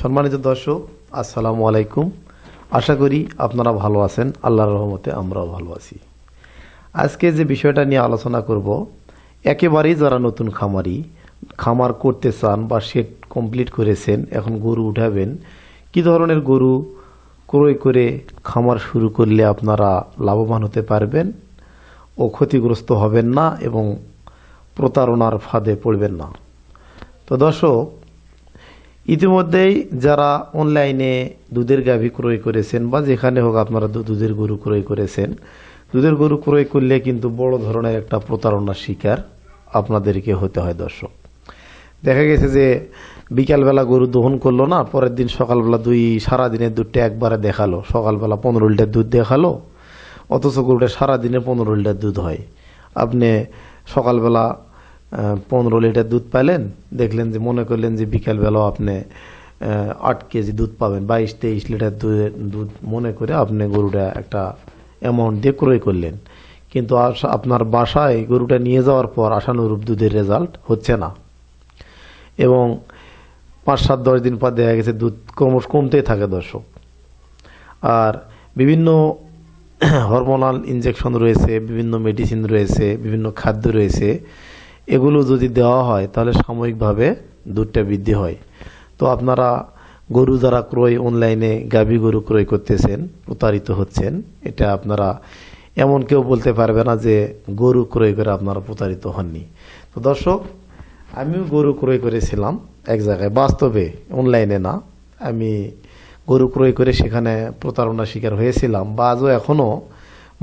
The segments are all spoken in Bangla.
সম্মানিত দর্শক, আসসালামু আলাইকুম। আশা করি আপনারা ভালো আছেন, আল্লাহর রহমতে আমরাও ভালো আছি। আজকে যে বিষয়টা নিয়ে আলোচনা করব, একেবারেই যারা নতুন খামারি, খামার করতে চান বা সেট কমপ্লিট করেছেন, এখন গরু উঠাবেন, কি ধরনের গরু ক্রয় করে খামার শুরু করলে আপনারা লাভবান হতে পারবেন ও ক্ষতিগ্রস্ত হবেন না এবং প্রতারণার ফাঁদে পড়বেন না? তো দর্শক ইতিমধ্যেই যারা অনলাইনে দুধের গাভী ক্রয় করেছেন বা যেখানে হোক আপনারা দুধের গরু ক্রয় করেছেন, দুধের গরু ক্রয় করলে কিন্তু বড় ধরনের একটা প্রতারণার শিকার আপনাদেরকে হতে হয় দর্শক। দেখা গেছে যে বিকালবেলা গরু দহন করল না, পরের দিন সকালবেলা দুই সারা দিনের দুধটা একবারে দেখাল। সকালবেলা পনেরো লিটার দুধ দেখাল, অথচ গরুটা সারা দিনে পনেরো লিটার দুধ হয়। আপনি সকালবেলা পনেরো লিটার দুধ পাইলেন, দেখলেন যে মনে করলেন যে বিকালবেলাও আপনি আট কেজি দুধ পাবেন, বাইশ তেইশ লিটার দুধের দুধ মনে করে আপনি গরুটা একটা অ্যামাউন্ট দিয়ে ক্রয় করলেন। কিন্তু আপনার বাসায় গরুটা নিয়ে যাওয়ার পর আশানুরূপ দুধের রেজাল্ট হচ্ছে না। এবং পাঁচ সাত দশ দিন পর দেখা গেছে দুধ ক্রমশ কমতেই থাকে দর্শক। আর বিভিন্ন হরমোনাল ইনজেকশন রয়েছে, বিভিন্ন মেডিসিন রয়েছে, বিভিন্ন খাদ্য রয়েছে এগুলো যদি দেওয়া হয়, তাহলে সাময়িকভাবে দুধটা বৃদ্ধি হয়। তো আপনারা গরু যারা ক্রয় অনলাইনে গাভী গরু ক্রয় করতেছেন, প্রতারিত হচ্ছেন, এটা আপনারা এমন কেউ বলতে পারবে না যে গরু ক্রয় করে আপনারা প্রতারিত হননি। তো দর্শক, আমিও গরু ক্রয় করেছিলাম এক জায়গায়। বাস্তবে অনলাইনে না, আমি গরু ক্রয় করে সেখানে প্রতারণার শিকার হয়েছিলাম, বা আজও এখনও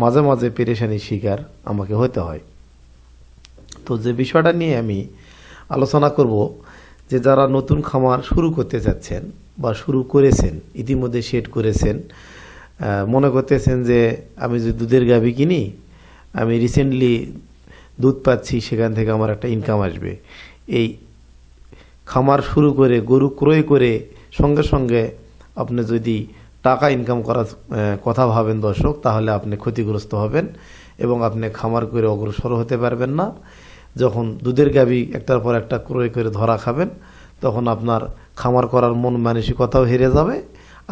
মাঝে মাঝে পেরেশানির শিকার আমাকে হতে হয়। তো যে বিষয়টা নিয়ে আমি আলোচনা করব, যে যারা নতুন খামার শুরু করতে চাচ্ছেন বা শুরু করেছেন, ইতিমধ্যে সেট করেছেন মনে করতেছেন যে আমি যে দুধের গাভি কিনি, আমি রিসেন্টলি দুধ পাচ্ছি, সেখান থেকে আমার একটা ইনকাম আসবে। এই খামার শুরু করে, গরু ক্রয় করে সঙ্গে সঙ্গে আপনি যদি টাকা ইনকাম করার কথা ভাবেন দর্শক, তাহলে আপনি ক্ষতিগ্রস্ত হবেন এবং আপনি খামার করে অগ্রসর হতে পারবেন না। যখন দুধের গাবি একটার পর একটা ক্রয় করে ধরা খাবেন, তখন আপনার খামার করার মন মানসিকতাও হেরে যাবে।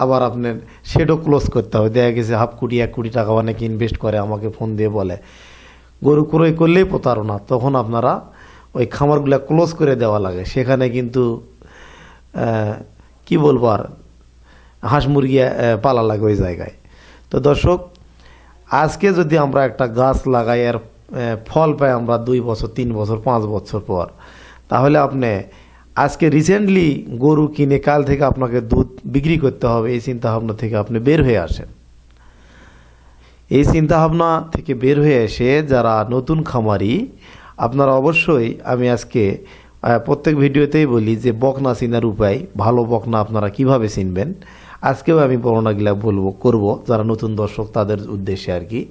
আবার আপনার সেটাও ক্লোজ করতে হবে। দেখা গেছে হাফ কোটি, এক কোটি টাকা অনেকে ইনভেস্ট করে, আমাকে ফোন দিয়ে বলে। গরু ক্রয় করলেই প্রতারণা। তখন আপনারা ওই খামারগুলো ক্লোজ করে দেওয়া লাগে। সেখানে কিন্তু কি বলব আর, হাঁস মুরগি পালা লাগে ওই জায়গায়। তো দর্শক, আজকে যদি আমরা একটা গাছ লাগাই আর ফল পাই আমরা দুই বছর, তিন বছর, পাঁচ বছর পর। তাহলে আপনি আজকে রিসেন্টলি গরু কিনে কাল থেকে আপনাকে দুধ বিক্রি করতে হবে, এই চিন্তাভাবনা থেকে আপনি বের হয়ে আসেন। এই চিন্তাভাবনা থেকে বের হয়ে এসে যারা নতুন খামারি, আপনারা অবশ্যই আমি আজকে প্রত্যেক ভিডিওতেই বলি যে বকনা চিনার উপায়, ভালো বকনা আপনারা কীভাবে চিনবেন? আজকেও আমি বর্ণনাগুলা বলব, করব, যারা নতুন দর্শক তাদের উদ্দেশ্যে আর কি।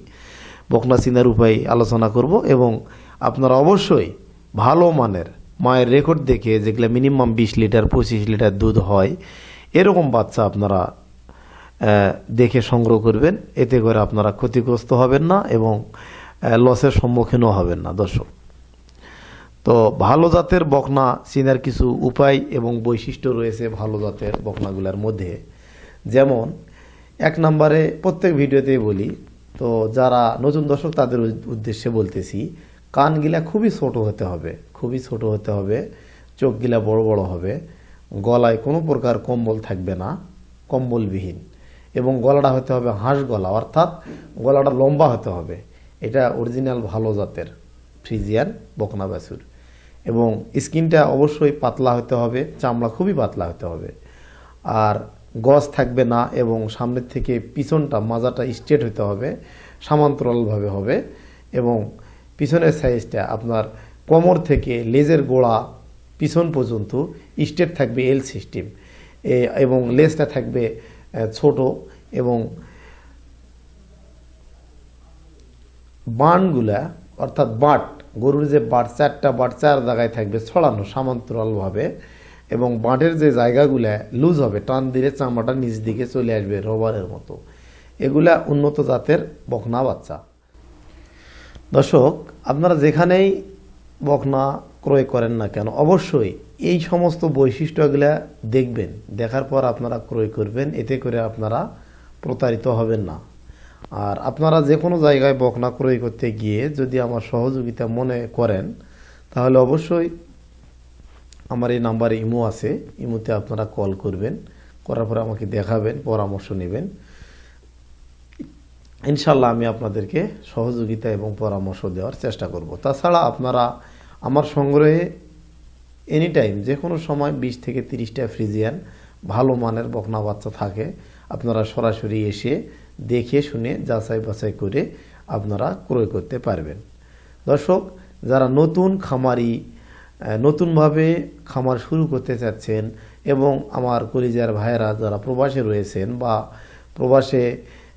বকনা চিনার উপায় আলোচনা করব এবং আপনারা অবশ্যই ভালো মানের মায়ের রেকর্ড দেখে যেগুলো মিনিমাম বিশ লিটার, পঁচিশ লিটার দুধ হয়, এরকম বাচ্চা আপনারা দেখে সংগ্রহ করবেন। এতে করে আপনারা ক্ষতিগ্রস্ত হবেন না এবং লসের সম্মুখীনও হবেন না, দর্শক। তো ভালো জাতের বকনা চিনার কিছু উপায় এবং বৈশিষ্ট্য রয়েছে ভালো জাতের বকনাগুলোর মধ্যে। যেমন, এক নম্বরে প্রত্যেক ভিডিওতেই বলি তো যারা নতুন দর্শক, তাদের উদ্দেশ্যে বলতেছি, কানগিলা খুবই ছোট হতে হবে, খুবই ছোট হতে হবে, চোখগিলা বড় বড় হবে, গলায় কোনো প্রকার কম্বল থাকবে না, কম্বলবিহীন, এবং গলাটা হতে হবে হাঁস গলা, অর্থাৎ গলাটা লম্বা হতে হবে, এটা অরিজিনাল ভালো জাতের ফ্রিজিয়ান বকনা বাছুর, এবং স্কিনটা অবশ্যই পাতলা হতে হবে, চামড়া খুবই পাতলা হতে হবে, আর গজ থাকবে না এবং সামনের থেকে পিছনটা, মাজাটা স্ট্রেট হতে হবে, সামান্তরালভাবে হবে এবং পিছনের সাইজটা আপনার কোমর থেকে লেজের গোড়া পিছন পর্যন্ত স্ট্রেট থাকবে এল সিস্টেম এবং লেজটা থাকবে ছোট এবং বানগুলা, অর্থাৎ বাট, গরুর যে বাট, চারটা বাট, চার জায়গায় থাকবে ছড়ানো, সমান্তরালভাবে। এবং বাঁটের যে জায়গাগুলা লুজ হবে, টান দিলে চামড়াটা নিচ দিকে চলে আসবে রবারের মতো। এগুলা উন্নত জাতের বকনা বাচ্চা। দর্শক, আপনারা যেখানেই বকনা ক্রয় করেন না কেন, অবশ্যই এই সমস্ত বৈশিষ্ট্যগুলা দেখবেন। দেখার পর আপনারা ক্রয় করবেন, এতে করে আপনারা প্রতারিত হবেন না। আর আপনারা যে কোনো জায়গায় বকনা ক্রয় করতে গিয়ে যদি আমার সহযোগিতা মনে করেন, তাহলে অবশ্যই আমার এই নাম্বারে ইমো আছে। ইমোতে আপনারা কল করবেন। করার পরে আমাকে দেখাবেন, পরামর্শ নেবেন। ইনশাল্লাহ আমি আপনাদেরকে সহযোগিতা এবং পরামর্শ দেওয়ার চেষ্টা করব। তাছাড়া আপনারা আমার সংগ্রহে এনি টাইম যে কোনো সময় বিশ থেকে তিরিশটা ফ্রিজিয়ান ভালো মানের বকনা বাচ্চা থাকে, আপনারা সরাসরি এসে দেখে শুনে যাচাই বাছাই করে আপনারা ক্রয় করতে পারবেন। দর্শক, যারা নতুন খামারি নতুনভাবে খামার শুরু করতে চাচ্ছেন এবং আমার কলিজার ভাইয়েরা যারা প্রবাসে রয়েছেন বা প্রবাসে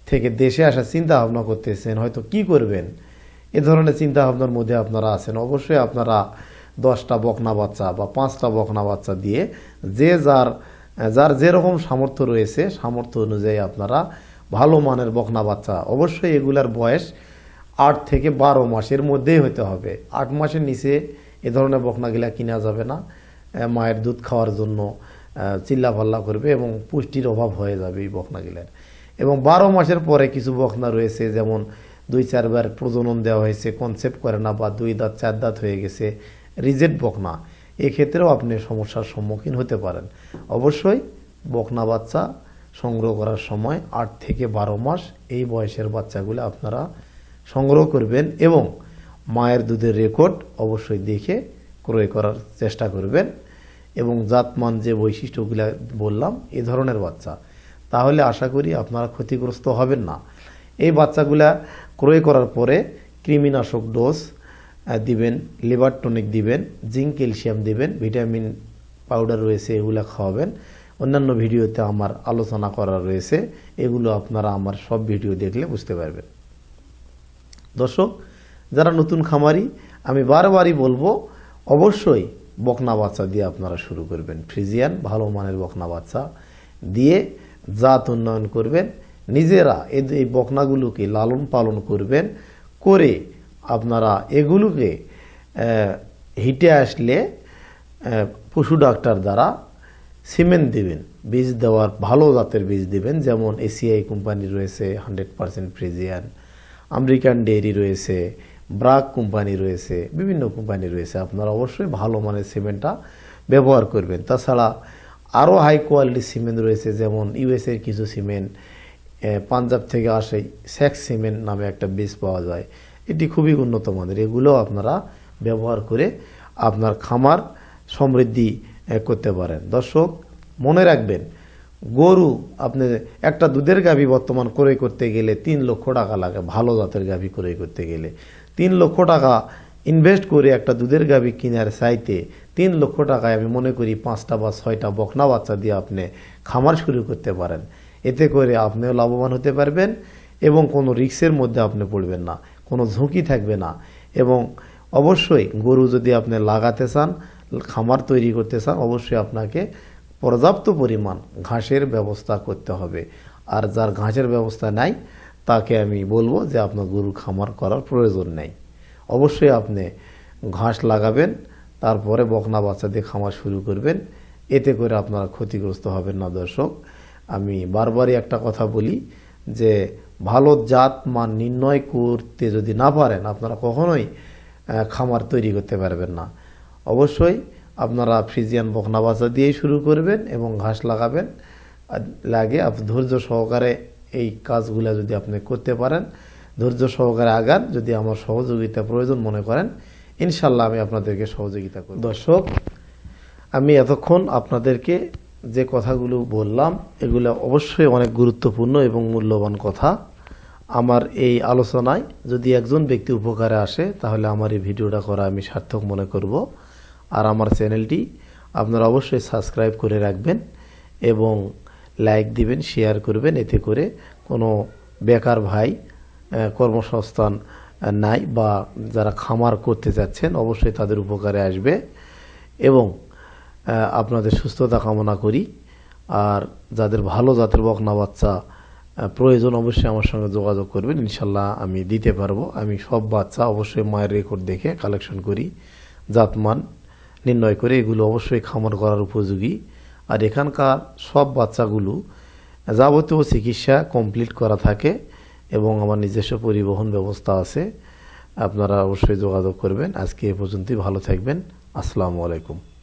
থেকে দেশে আসার চিন্তা ভাবনা করতেছেন, হয়তো কি করবেন? এ ধরনের চিন্তা ভাবনার মধ্যে আপনারা আছেন। অবশ্যই আপনারা দশটা বকনা বাচ্চা বা পাঁচটা বকনা বাচ্চা দিয়ে যে যার যার যেরকম সামর্থ্য রয়েছে, সামর্থ্য অনুযায়ী আপনারা ভালো মানের বকনা বাচ্চা, অবশ্যই এগুলার বয়স আট থেকে বারো মাসের মধ্যেই হতে হবে। আট মাসের নিচে এ ধরনের বকনাগুলা কিনা যাবে না। মায়ের দুধ খাওয়ার জন্য চিল্লা পাল্লা করবে এবং পুষ্টির অভাব হয়ে যাবে এই বকনাগুলার। এবং বারো মাসের পরে কিছু বকনা রয়েছে, যেমন দুই চারবার প্রজনন দেওয়া হয়েছে কনসেপ্ট করে না বা দুই দাঁত, চার দাঁত হয়ে গেছে রিজেক্ট বকনা। এক্ষেত্রেও আপনি সমস্যার সম্মুখীন হতে পারেন। অবশ্যই বকনা বাচ্চা সংগ্রহ করার সময় আট থেকে বারো মাস এই বয়সের বাচ্চাগুলো আপনারা সংগ্রহ করবেন এবং মায়ের দুধের রেকর্ড অবশ্যই দেখে ক্রয় করার চেষ্টা করবেন। এবং জাতমান যে বৈশিষ্ট্যগুলো বললাম, এ ধরনের বাচ্চা। তাহলে আশা করি আপনারা ক্ষতিগ্রস্ত হবেন না। এই বাচ্চাগুলা ক্রয় করার পরে কৃমিনাশক ডোজ দিবেন, লিভার টনিক দিবেন, জিঙ্ক, ক্যালসিয়াম দিবেন, ভিটামিন পাউডার রয়েছে, এগুলো খাওয়াবেন। অন্যান্য ভিডিওতে আমার আলোচনা করা রয়েছে, এগুলো আপনারা আমার সব ভিডিও দেখলে বুঝতে পারবেন। দর্শক যারা নতুন খামারি, আমি বারবারই বলব, অবশ্যই বকনা বাচ্চা দিয়ে আপনারা শুরু করবেন। ফ্রিজিয়ান, ভালো মানের বকনা বাচ্চা দিয়ে জাত উন্নয়ন করবেন। নিজেরা এই বকনাগুলোকে লালন পালন করবেন, করে আপনারা এগুলোকে হিটে আসলে পশু ডাক্তার দ্বারা সিমেন্ট দেবেন। বীজ দেওয়ার ভালো জাতের বীজ দেবেন, যেমন এসিআই কোম্পানি রয়েছে, hundred percent Friesian. American dairy রয়েছে ব্রাক কোম্পানি রয়েছে, বিভিন্ন কোম্পানি রয়েছে। আপনারা অবশ্যই ভালো মানের সিমেন্টটা ব্যবহার করবেন। তাছাড়া আরও হাই কোয়ালিটির সিমেন্ট রয়েছে, যেমন ইউএসএর কিছু সিমেন্ট পাঞ্জাব থেকে আসে স্যাক্স সিমেন্ট নামে একটা বীজ পাওয়া যায়। এটি খুবই উন্নত মানের। এগুলো আপনারা ব্যবহার করে আপনার খামার সমৃদ্ধি করতে পারেন। দর্শক, মনে রাখবেন, গরু আপনি একটা দুধের গাভী বর্তমান ক্রয় করতে গেলে তিন লক্ষ টাকা লাগে, ভালো জাতের গাভী ক্রয় করতে গেলে। তিন লক্ষ টাকা ইনভেস্ট করে একটা দুধের গাভী কেনার চাইতে তিন লক্ষ টাকায় আমি মনে করি পাঁচটা বা ছয়টা বকনা বাচ্চা দিয়ে আপনি খামার শুরু করতে পারেন। এতে করে আপনিও লাভবান হতে পারবেন এবং কোনো রিক্সের মধ্যে আপনি পড়বেন না, কোনো ঝুঁকি থাকবে না এবং অবশ্যই গরু যদি আপনি লাগাতে চান, খামার তৈরি করতে চান, অবশ্যই আপনাকে পর্যাপ্ত পরিমাণ ঘাসের ব্যবস্থা করতে হবে। আর যার ঘাসের ব্যবস্থা নাই তাকে আমি বলব যে আপনার গরু খামার করার প্রয়োজন নেই। অবশ্যই আপনি ঘাস লাগাবেন, তারপরে বকনা বাচ্চা দিয়ে খামার শুরু করবেন। এতে করে আপনারা ক্ষতিগ্রস্ত হবেন না দর্শক। আমি বারবারই একটা কথা বলি যে, ভালো জাত মান নির্ণয় করতে যদি না পারেন, আপনারা কখনোই খামার তৈরি করতে পারবেন না। অবশ্যই আপনারা ফ্রিজিয়ান বকনা বাচ্চা দিয়েই শুরু করবেন এবং ঘাস লাগাবেন। লাগে ধৈর্য সহকারে এই কাজগুলো যদি আপনি করতে পারেন, ধৈর্য সহকারে আগান, যদি আমার সহযোগিতা প্রয়োজন মনে করেন, ইনশাল্লাহ আমি আপনাদেরকে সহযোগিতা করব। দর্শক, আমি এতক্ষণ আপনাদেরকে যে কথাগুলো বললাম, এগুলো অবশ্যই অনেক গুরুত্বপূর্ণ এবং মূল্যবান কথা। আমার এই আলোচনায় যদি একজন ব্যক্তি উপকারে আসে, তাহলে আমার এই ভিডিওটা করা আমি সার্থক মনে করব। আর আমার চ্যানেলটি আপনারা অবশ্যই সাবস্ক্রাইব করে রাখবেন এবং লাইক দিবেন শেয়ার করবেন, এতে করে কোনো বেকার ভাই কর্মসংস্থান নাই বা যারা খামার করতে যাচ্ছেন, অবশ্যই তাদের উপকারে আসবে এবং আপনাদের সুস্থতা কামনা করি। আর যাদের ভালো জাতের বকনা বাচ্চা প্রয়োজন অবশ্যই আমার সঙ্গে যোগাযোগ করবেন, ইনশাল্লাহ আমি দিতে পারব। আমি সব বাচ্চা অবশ্যই মায়ের রেকর্ড দেখে কালেকশন করি, জাতমান নির্ণয় করে এগুলো অবশ্যই খামার করার উপযোগী। আর এখানকার সব বাচ্চাগুলো যাবতীয় চিকিৎসা কমপ্লিট করা থাকে এবং আমার নিজস্ব পরিবহন ব্যবস্থা আছে। আপনারা অবশ্যই যোগাযোগ করবেন। আজকে এ পর্যন্তই। ভালো থাকবেন। আসসালামু আলাইকুম।